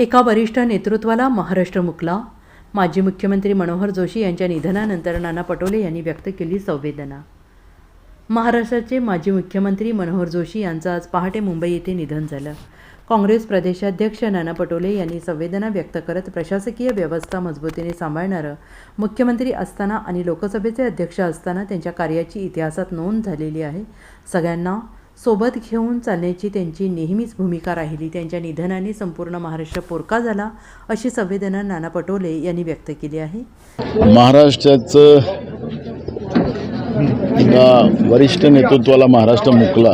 एका वरिष्ठ नेतृत्वाला महाराष्ट्र मुकला. माजी मुख्यमंत्री मनोहर जोशी यांच्या निधनानंतर नाना पटोले यांनी व्यक्त केली संवेदना. महाराष्ट्राचे माजी मुख्यमंत्री मनोहर जोशी यांचं आज पहाटे मुंबई येथे निधन झालं. काँग्रेस प्रदेशाध्यक्ष नाना पटोले यांनी संवेदना व्यक्त करत प्रशासकीय व्यवस्था मजबूतीने सांभाळणारं मुख्यमंत्री असताना आणि लोकसभेचे अध्यक्ष असताना त्यांच्या कार्याची इतिहासात नोंद झालेली आहे. सगळ्यांना सोबत घेऊन चालण्याची त्यांची नेहमीच भूमिका राहिली. त्यांच्या निधनाने संपूर्ण महाराष्ट्र पोरका झाला अशी संवेदना नाना पटोले यांनी व्यक्त केली आहे. महाराष्ट्राचं एका वरिष्ठ नेतृत्वाला महाराष्ट्र मुकला.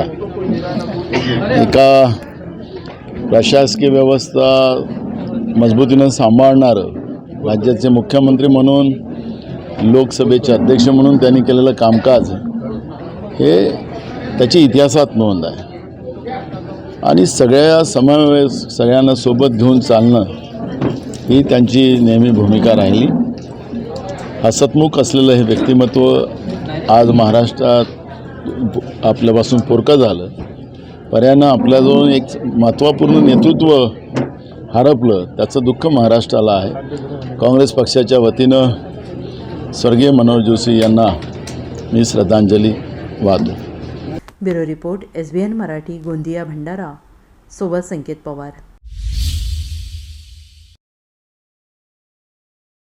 एका प्रशासकीय व्यवस्था मजबूतीनं सांभाळणारं राज्याचे मुख्यमंत्री म्हणून लोकसभेचे अध्यक्ष म्हणून त्यांनी केलेलं कामकाज हे त्याची इतिहासात नोंद आहे. आणि सगळ्या समावेश सगळ्यांना सोबत घेऊन चालणं ही त्यांची नेहमी भूमिका राहिली. हसतमुख असलेलं हे व्यक्तिमत्व आज महाराष्ट्रात आपल्यापासून पोरकं झालं. पर्यानं आपल्याजवळ एक महत्त्वपूर्ण नेतृत्व हरपलं त्याचं दुःख महाराष्ट्राला आहे. काँग्रेस पक्षाच्या वतीनं स्वर्गीय मनोहर जोशी यांना मी श्रद्धांजली वाहतो. Bureau report S B N Marathi Gondia Bhandara. सोबत संकेत पवार.